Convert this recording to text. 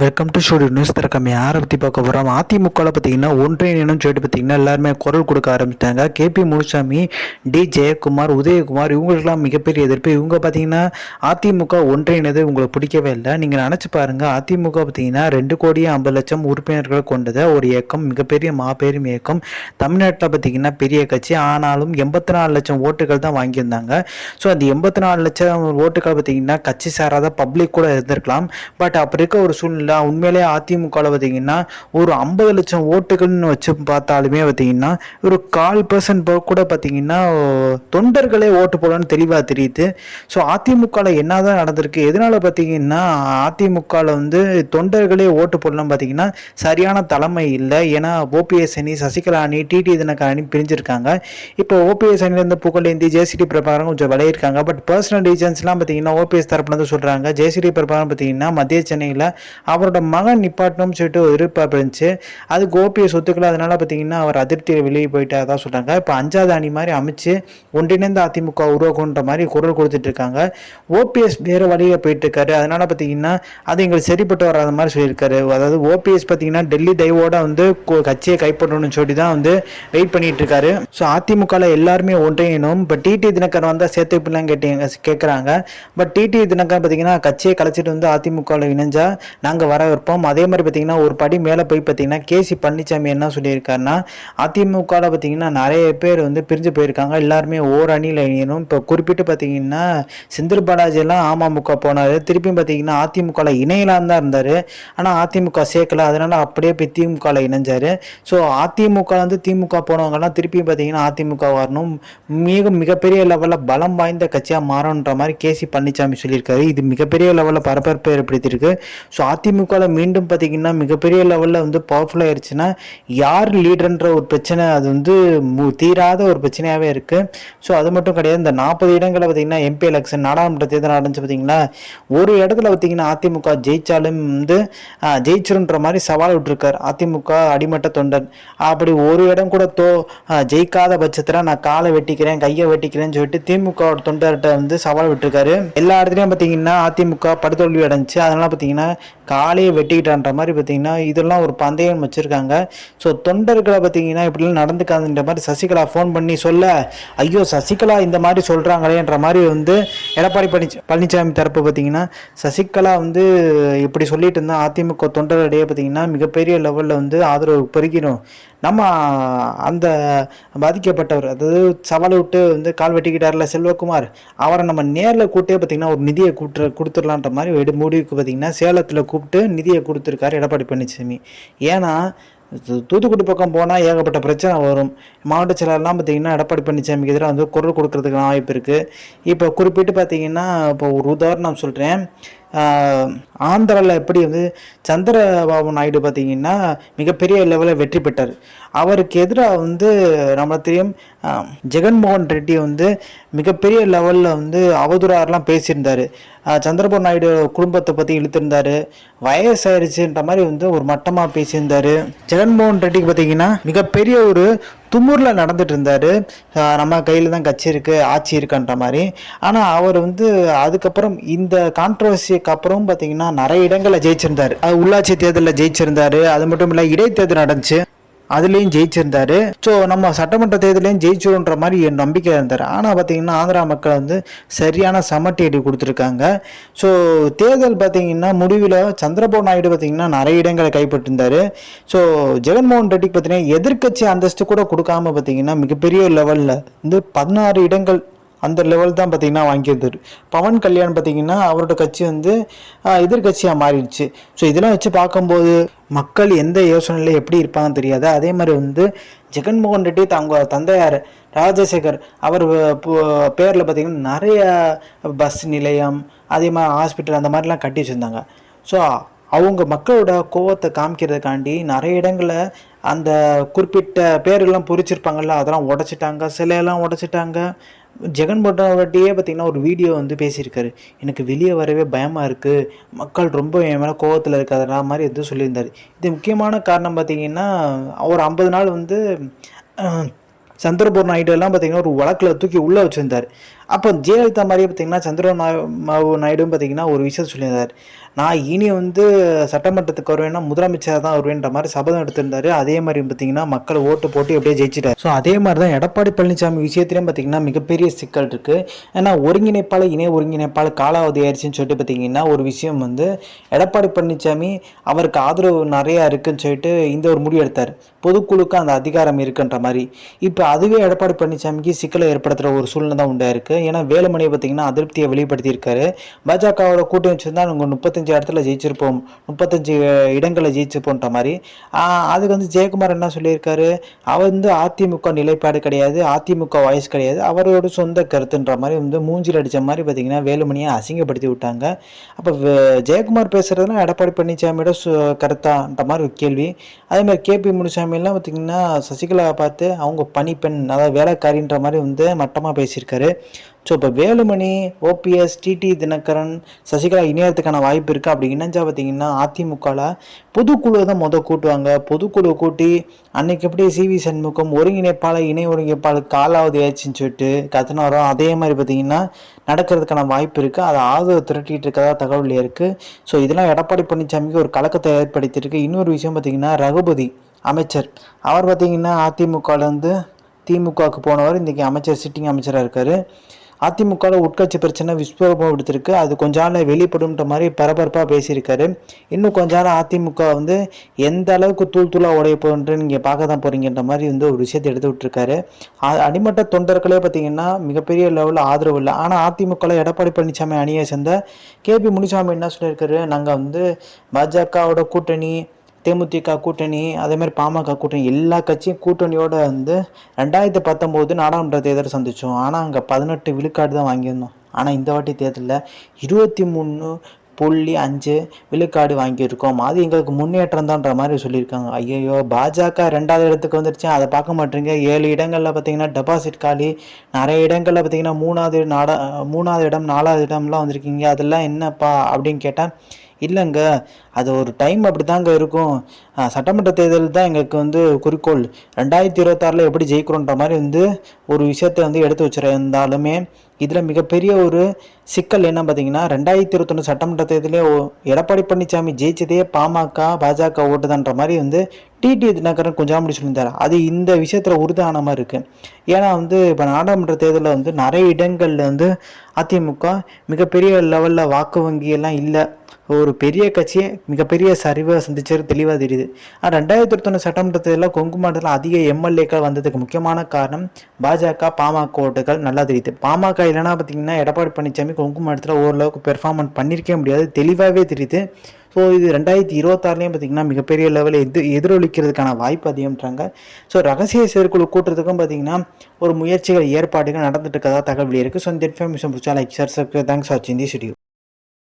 Welcome to studio news திறக்கம். யாரை பற்றி பார்க்க போகிறோம் அதிமுகவில் பார்த்தீங்கன்னா ஒன்றியணும் சொல்லிட்டு பார்த்தீங்கன்னா எல்லாருமே குரல் கொடுக்க ஆரம்பிச்சிட்டாங்க. கேபி முனுசாமி டி ஜெயக்குமார் உதயகுமார் இவங்களுக்கெல்லாம் மிகப்பெரிய எதிர்ப்பு. இவங்க பார்த்தீங்கன்னா அதிமுக ஒன்றியனது உங்களுக்கு பிடிக்கவே இல்லை. நீங்கள் நினச்சி பாருங்கள் அதிமுக பார்த்தீங்கன்னா ரெண்டு கோடியே ஐம்பது லட்சம் உறுப்பினர்களை கொண்டத. ஒரு இயக்கம் மிகப்பெரிய மாபெரும் இயக்கம். தமிழ்நாட்டில் பார்த்தீங்கன்னா பெரிய கட்சி. ஆனாலும் எண்பத்தி நாலு லட்சம் ஓட்டுகள் தான் வாங்கியிருந்தாங்க. ஸோ அந்த எண்பத்தி நாலு லட்சம் ஓட்டுகள் பார்த்தீங்கன்னா கட்சி சாராத பப்ளிக் கூட இருந்திருக்கலாம். பட் அப்படி இருக்க ஒரு சூழ்நிலை உண்மையிலேயே அதிமுகவில் பார்த்தீங்கன்னா ஒரு ஐம்பது லட்சம் ஓட்டுகள்னு வச்சு பார்த்தாலுமே பார்த்தீங்கன்னா ஒரு கால் பர்சன்ட் கூட பார்த்தீங்கன்னா தொண்டர்களே ஓட்டு போடணும்னு தெளிவாக தெரியுது. ஸோ அதிமுகவில் என்னதான் நடந்திருக்கு? எதனால பார்த்தீங்கன்னா அதிமுகவில் வந்து தொண்டர்களே ஓட்டு போடலாம் பார்த்தீங்கன்னா சரியான தலைமை இல்லை. ஏன்னா ஓபிஎஸ் அணி சசிகலா அணி டிடி தினகர் அணி பிரிஞ்சிருக்காங்க. இப்போ ஓபிஎஸ் அணிலேருந்து புகழேந்தி ஜேசிடி பிரபாகரன் கொஞ்சம் விளையிருக்காங்க பட் பர்சனல் ரீசன்ஸ்லாம் பார்த்தீங்கன்னா ஓபிஎஸ் தரப்புலேருந்து சொல்கிறாங்க ஜேசிடி பிரபாகரன் பார்த்தீங்கன்னா மத்திய சென்னையில் அவரோட மகன் நிப்பாட்டணும்னு சொல்லிட்டு ஒரு எதிர்பார்ப்பு இருந்துச்சு. அதுக்கு ஓபிஎஸ் ஒத்துக்கல அதனால பார்த்தீங்கன்னா அவர் அதிருப்தியில் வெளியே போயிட்டா சொல்கிறாங்க இப்போ அஞ்சாவது அணி மாதிரி அமைச்சு ஒன்றிணைந்த அதிமுக உருவாக்குன்ற மாதிரி குரல் கொடுத்துட்டு இருக்காங்க. ஓபிஎஸ் வேறு வழியில் போயிட்டு இருக்காரு. அதனால பார்த்தீங்கன்னா அது எங்களுக்கு சரிப்பட்டு வராத மாதிரி சொல்லியிருக்காரு. அதாவது ஓபிஎஸ் பார்த்தீங்கன்னா டெல்லி தைவோட வந்து கட்சியை கைப்பற்றணும்னு சொல்லி தான் வந்து வெயிட் பண்ணிட்டு இருக்காரு. ஸோ அதிமுகவில் எல்லாருமே ஒன்றியணும். இப்போ டிடி தினகர் வந்தால் சேர்த்து இப்படிலாம் கேட்டீங்க கேட்குறாங்க பட் டிடி தினகர் பார்த்தீங்கன்னா கட்சியை கலைச்சிட்டு வந்து அதிமுகவில் இணைஞ்சா நாங்கள் வர இருப்போம் அதே மாதிரி பார்த்தீங்கன்னா ஒரு படி மேலே போய் பார்த்தீங்கன்னா கேசி பழனிசாமி என்ன சொல்லியிருக்காருன்னா அதிமுகவில் பார்த்தீங்கன்னா நிறைய பேர் வந்து பிரிஞ்சு போயிருக்காங்க. எல்லாருமே ஓர் அணியில் இணையணும். இப்போ குறிப்பிட்டு பார்த்தீங்கன்னா செந்தில் பாலாஜி எல்லாம் அமமுக போனார். திருப்பியும் பார்த்தீங்கன்னா அதிமுகவில் இணையலாம் தான் இருந்தார். ஆனால் அதிமுக சேர்க்கல. அதனால் அப்படியே போய் திமுகவில் இணைஞ்சார். ஸோ அதிமுக வந்து திமுக போனவங்கலாம் திருப்பியும் பார்த்தீங்கன்னா அதிமுக வரணும். மிக மிகப்பெரிய லெவலில் பலம் வாய்ந்த கட்சியாக மாறணுன்ற மாதிரி கேசி பழனிசாமி சொல்லியிருக்காரு. இது மிகப்பெரிய லெவலில் பரபரப்பை ஏற்படுத்தியிருக்கு. ஸோ அதிமுகவில் மீண்டும் பார்த்தீங்கன்னா மிகப்பெரிய லெவலில் வந்து பவர்ஃபுல் ஆயிடுச்சுன்னா யார் லீடர்ன்ற ஒரு பிரச்சனை அது வந்து மு- தீராத ஒரு பிரச்சனையாகவே இருக்குது ஸோ அது மட்டும் கிடையாது இந்த நாற்பது இடங்களில் பார்த்தீங்கன்னா எம்பி எலெக்ஷன் நாடாளுமன்ற தேர்தல் நடந்துச்சு பார்த்தீங்களா ஒரு இடத்துல பார்த்தீங்கன்னா அதிமுக ஜெயிச்சாலும் வந்து ஜெயிச்சிருன்ற மாதிரி சவால் விட்டுருக்கார் அதிமுக அடிமட்ட தொண்டன். அப்படி ஒரு இடம் கூட தோ ஜெயிக்காத பட்சத்தில் நான் காலை வெட்டிக்கிறேன் கையை வெட்டிக்கிறேன்னு சொல்லிட்டு திமுக தொண்டர்கிட்ட வந்து சவால் விட்டுருக்காரு. எல்லா இடத்துலையும் பார்த்தீங்கன்னா அதிமுக படுதோல்வி அடைஞ்சு அதனால் பார்த்தீங்கன்னா காலையே வெட்டிக்கிட்டான்ற மாதிரி பார்த்தீங்கன்னா இதெல்லாம் ஒரு பந்தயம் வச்சுருக்காங்க. ஸோ தொண்டர்களை பார்த்தீங்கன்னா இப்படிலாம் நடந்துக்காதுன்ற மாதிரி சசிகலா ஃபோன் பண்ணி சொல்ல ஐயோ சசிகலா இந்த மாதிரி சொல்கிறாங்களேன்ற மாதிரி வந்து எடப்பாடி பழனி பழனிசாமி தரப்பு பார்த்தீங்கன்னா சசிகலா வந்து இப்படி சொல்லிட்டு இருந்தால் அதிமுக தொண்டர்களிடையே பார்த்தீங்கன்னா மிகப்பெரிய லெவலில் வந்து ஆதரவு பெருகிடும். நம்ம அந்த பாதிக்கப்பட்டவர் அதாவது சவாலை விட்டு வந்து கால் வெட்டிக்கிட்டார்ல செல்வகுமார் அவரை நம்ம நேரில் கூப்பிட்டே பார்த்தீங்கன்னா ஒரு நிதியை கூட்டு கொடுத்துடலான்ற மாதிரி எடு முடிவுக்கு பார்த்தீங்கன்னா சேலத்தில் கூப்பிட்டு நிதியை கொடுத்துருக்காரு எடப்பாடி பழனிசாமி ஏன்னா தூத்துக்குடி பக்கம் போனால் ஏகப்பட்ட பிரச்சனை வரும். மாவட்ட செயலாளர்லாம் பார்த்தீங்கன்னா எடப்பாடி பழனிசாமிக்கு எதிராக வந்து குரல் கொடுக்கறதுக்கான வாய்ப்பு இருக்குது இப்போ குறிப்பிட்டு பார்த்தீங்கன்னா இப்போ ஒரு உதாரணம் சொல்கிறேன் ஆந்திராவில் எப்படி வந்து சந்திரபாபு நாயுடு பார்த்தீங்கன்னா மிகப்பெரிய லெவலில் வெற்றி பெற்றார். அவருக்கு எதிராக வந்து நம்ம தெரியும் ஜெகன்மோகன் ரெட்டி வந்து மிகப்பெரிய லெவலில் வந்து அவதூறாரெலாம் பேசியிருந்தார். சந்திரபாபு நாயுடு குடும்பத்தை பற்றி இழுத்திருந்தார். வயசாயிருச்சுன்ற மாதிரி வந்து ஒரு மட்டமாக பேசியிருந்தார். ஜெகன்மோகன் ரெட்டிக்கு பார்த்தீங்கன்னா மிகப்பெரிய ஒரு தும்மூரில் நடந்துட்டு இருந்தார் நம்ம கையில் தான் கட்சி இருக்குது ஆட்சி இருக்குன்ற மாதிரி. ஆனால் அவர் வந்து அதுக்கப்புறம் இந்த கான்ட்ரவர்சிக்கு அப்புறம் பார்த்தீங்கன்னா நிறைய இடங்களில் ஜெயிச்சிருந்தார். அது உள்ளாட்சி தேர்தலில் ஜெயிச்சிருந்தார். அது மட்டும் இல்லை இடைத்தேர்தல் நடந்துச்சு. அதுலேயும் ஜெயிச்சிருந்தாரு. ஸோ நம்ம சட்டமன்ற தேர்தலையும் ஜெயிச்சிருன்ற மாதிரி என் நம்பிக்கை இருந்தார். ஆனால் பார்த்தீங்கன்னா ஆந்திரா மக்கள் வந்து சரியான சமட்டி அடி கொடுத்துருக்காங்க. ஸோ தேர்தல் பார்த்தீங்கன்னா முடிவில் சந்திரபாபு நாயுடு பார்த்தீங்கன்னா நிறைய இடங்களை கைப்பற்றிருந்தார். ஸோ ஜெகன்மோகன் ரெட்டிக்கு பார்த்தீங்கன்னா எதிர்க்கட்சி அந்தஸ்து கூட கொடுக்காம பார்த்தீங்கன்னா மிகப்பெரிய லெவலில் வந்து பதினாறு இடங்கள் அந்த லெவல் தான் பார்த்திங்கன்னா வாங்கியிருந்தார் பவன் கல்யாண் பார்த்தீங்கன்னா அவரோட கட்சி வந்து எதிர்கட்சியாக மாறிடுச்சு. ஸோ இதெல்லாம் வச்சு பார்க்கும்போது மக்கள் எந்த யோசனையில் எப்படி இருப்பாங்கன்னு தெரியாது. அதே மாதிரி வந்து ஜெகன்மோகன் ரெட்டி தங்க தந்தையார் ராஜசேகர் அவர் பேரில் பார்த்திங்கன்னா நிறைய பஸ் நிலையம் அதே மாதிரி ஹாஸ்பிட்டல் அந்த மாதிரிலாம் கட்டி வச்சுருந்தாங்க. ஸோ அவங்க மக்களோட கோவத்தை காமிக்கிறதுக்காண்டி நிறைய இடங்களில் அந்த குறிப்பிட்ட பேர்கள்லாம் பொறிச்சிருப்பாங்கள்ல அதெல்லாம் உடச்சிட்டாங்க சிலையெல்லாம் உடச்சிட்டாங்க. ஜெகன் பொட்டாவட்டியே பார்த்திங்கன்னா ஒரு வீடியோ வந்து பேசியிருக்காரு. எனக்கு வெளியே வரவே பயமாக இருக்குது மக்கள் ரொம்ப என் மேலே கோவத்தில் இருக்காதுன்ற மாதிரி எதுவும் சொல்லியிருந்தார். இது முக்கியமான காரணம் பார்த்தீங்கன்னா ஒரு ஐம்பது நாள் வந்து அஹ், சந்திரபூர் நாயுடு எல்லாம் பார்த்திங்கன்னா ஒரு வழக்கில் தூக்கி உள்ளே வச்சுருந்தார். அப்போ ஜெயலலிதா மாதிரியே பார்த்தீங்கன்னா சந்திரபாபு நாயுடும் பார்த்தீங்கன்னா ஒரு விஷயம் சொல்லியிருந்தார். நான் இனி வந்து சட்டமன்றத்துக்கு வருவேன்னா முதலமைச்சராக தான் வருவேன்ற மாதிரி சபதம் எடுத்திருந்தாரு. அதே மாதிரி பார்த்தீங்கன்னா மக்கள் ஓட்டு போட்டு எப்படியே ஜெயிச்சிட்டார். ஸோ அதே மாதிரி தான் எடப்பாடி பழனிசாமி விஷயத்திலையும் பார்த்தீங்கன்னா மிகப்பெரிய சிக்கல் இருக்குது ஏன்னா ஒருங்கிணைப்பாளர் இணை ஒருங்கிணைப்பாளர் காலாவதி ஆயிடுச்சுன்னு சொல்லிட்டு பார்த்தீங்கன்னா ஒரு விஷயம் வந்து எடப்பாடி பழனிசாமி அவருக்கு ஆதரவு நிறையா இருக்குன்னு சொல்லிட்டு இந்த ஒரு முடிவு எடுத்தார். பொதுக்குழுக்கு அந்த அதிகாரம் இருக்குன்ற மாதிரி. இப்போ அதுவே எடப்பாடி பழனிசாமிக்கு சிக்கலை ஏற்படுத்துகிற ஒரு சூழ்நிலை தான் உண்டாயிருக்கு. ஏன்னா வேலுமணியை பார்த்தீங்கன்னா அதிருப்தியை வெளிப்படுத்தியிருக்காரு. பாஜகவோட கூட்டணி வச்சுருந்தா நாங்கள் முப்பத்தஞ்சு இடத்துல ஜெயிச்சிருப்போம். முப்பத்தஞ்சு இடங்களை ஜெயிச்சிருப்போன்ற மாதிரி. அதுக்கு வந்து ஜெயக்குமார் என்ன சொல்லியிருக்காரு? அவர் வந்து அதிமுக நிலைப்பாடு கிடையாது. அதிமுக வாய்ஸ் கிடையாது. அவரோட சொந்த கருத்துன்ற மாதிரி வந்து மூஞ்சில் அடித்த மாதிரி பார்த்தீங்கன்னா வேலுமணியை அசிங்கப்படுத்தி விட்டாங்க. அப்போ ஜெயக்குமார் பேசுகிறதுலாம் எடப்பாடி பழனிசாமியோட கருத்தான்ற மாதிரி ஒரு கேள்வி. அதே மாதிரி கேபி முனுசாமியெல்லாம் பார்த்தீங்கன்னா சசிகலாவை பார்த்து அவங்க பணிப்பெண் அதாவது வேலைக்காரின்ற மாதிரி வந்து மட்டமாக பேசியிருக்காரு. ஸோ இப்போ வேலுமணி ஓபிஎஸ் டிடி தினகரன் சசிகலா இணையறதுக்கான வாய்ப்பு இருக்குது அப்படி இணைஞ்சா பார்த்தீங்கன்னா அதிமுகவில் பொதுக்குழு தான் மொதல் கூட்டுவாங்க. பொதுக்குழு கூட்டி அன்னைக்கு எப்படி சிவி சண்முகம் ஒருங்கிணைப்பாளர் இணை ஒருங்கிணைப்பாளர் காலாவது ஆச்சுன்னு சொல்லிட்டு கத்தனை அதே மாதிரி பார்த்தீங்கன்னா நடக்கிறதுக்கான வாய்ப்பு இருக்குது அதை ஆதரவு திரட்டிட்டு இருக்கதா தகவல் இருக்குது ஸோ இதெல்லாம் எடப்பாடி பழனிசாமிக்கு ஒரு கலக்கத்தை ஏற்படுத்தியிருக்கு. இன்னொரு விஷயம் பார்த்தீங்கன்னா ரகுபதி அமைச்சர். அவர் பார்த்தீங்கன்னா அதிமுகலேருந்து திமுகவுக்கு போனவர் இன்றைக்கி அமைச்சர் சிட்டிங் அமைச்சராக இருக்கார். அதிமுகவில் உட்கட்சி பிரச்சனை விஸ்வரூபம் எடுத்திருக்கு அது கொஞ்ச நாள் வெளிப்படும்ன்ற மாதிரி பரபரப்பாக பேசியிருக்காரு. இன்னும் கொஞ்ச நாள் அதிமுக வந்து எந்த அளவுக்கு தூள் தூளாக உடைய போகுன்ற நீங்கள் பார்க்க தான் போகிறீங்கன்ற மாதிரி வந்து ஒரு விஷயத்தை எடுத்து விட்டுருக்காரு. அடிமட்ட தொண்டர்களே பார்த்தீங்கன்னா மிகப்பெரிய லெவலில் ஆதரவு இல்லை. ஆனால் அதிமுகவில் எடப்பாடி பழனிசாமி அணியை சேர்ந்த கேபி முனிசாமி என்ன சொல்லியிருக்காரு? நாங்கள் வந்து பாஜகவோட கூட்டணி தேமுதிக கூட்டணி அதேமாதிரி பாமக கூட்டணி எல்லா கட்சியும் கூட்டணியோட வந்து ரெண்டாயிரத்தி பத்தொம்போது நாடாளுமன்ற தேர்தல் சந்தித்தோம் ஆனால் அங்கே பதினெட்டு விழுக்காடு தான் வாங்கியிருந்தோம். ஆனால் இந்த வாட்டி தேர்தலில் இருபத்தி மூணு புள்ளி அஞ்சு விழுக்காடு வாங்கியிருக்கோம். அது எங்களுக்கு முன்னேற்றம் தான்ற மாதிரி சொல்லியிருக்காங்க. ஐயையோ பாஜக ரெண்டாவது இடத்துக்கு வந்துருச்சு. அதை பார்க்க மாட்டேங்க. ஏழு இடங்களில் பார்த்தீங்கன்னா டெபாசிட் காலி. நிறைய இடங்களில் பார்த்தீங்கன்னா மூணாவது நாடா மூணாவது இடம் நாலாவது இடம்லாம் வந்திருக்கீங்க. அதெல்லாம் என்னப்பா அப்படின்னு கேட்டால் இல்லைங்க அது ஒரு டைம் அப்படி தாங்க இருக்கும் சட்டமன்ற தேர்தல் தான் எங்களுக்கு வந்து குறிக்கோள். ரெண்டாயிரத்தி இருபத்தாறில் எப்படி ஜெயிக்கிறோன்ற மாதிரி வந்து ஒரு விஷயத்தை வந்து எடுத்து வச்சிருந்தாலுமே இதில் மிகப்பெரிய ஒரு சிக்கல் என்ன பார்த்தீங்கன்னா ரெண்டாயிரத்தி இருபத்தொன்று சட்டமன்ற தேர்தலே எடப்பாடி பழனிசாமி ஜெயிச்சதே பாமக பாஜக ஓட்டுதான்ற மாதிரி வந்து டிடி தினகரன் கொஞ்சம் முடி சொல்லியிருந்தார். அது இந்த விஷயத்தில் உறுதியான மாதிரி இருக்குது ஏன்னா வந்து இப்போ நாடாளுமன்ற தேர்தலில் வந்து நிறைய இடங்களில் வந்து அதிமுக மிகப்பெரிய லெவலில் வாக்கு வங்கியெல்லாம் இல்லை. ஒரு பெரிய கட்சியை மிகப்பெரிய சரிவை சந்திச்சது தெளிவாக தெரியுது. ஆனால் ரெண்டாயிரத்தி இருபத்தொன்று சட்டமன்ற தேர்தலில் கொங்கு மாவட்டத்தில் அதிக எம்எல்ஏக்கள் வந்ததுக்கு முக்கியமான காரணம் பாஜக பாமக ஓட்டுகள் நல்லா தெரியுது. பாமக இல்லைன்னா பார்த்தீங்கன்னா எடப்பாடி பழனிசாமி கொங்கு மாவட்டத்தில் ஓரளவுக்கு பெர்ஃபார்மன்ஸ் பண்ணியிருக்கே முடியாது. தெளிவாகவே தெரியுது. ஸோ இது ரெண்டாயிரத்தி இருபத்தாறுலேயும் பார்த்தீங்கன்னா மிகப்பெரிய லெவலில் எது எதிரொலிக்கிறதுக்கான வாய்ப்பு அதிகம்ன்றாங்க. ஸோ ரகசிய செயற்குழு கூட்டுறதுக்கும் பார்த்தீங்கன்னா ஒரு முயற்சிகள் ஏற்பாடுகள் நடந்துட்டு இருக்கதா தகவல் இருக்குது ஸோ இந்த இன்ஃபர்மேஷன் பிடிச்சா லைக் சார் தேங்க்ஸ் வாட்சிங் தி ஸ்டுடியோ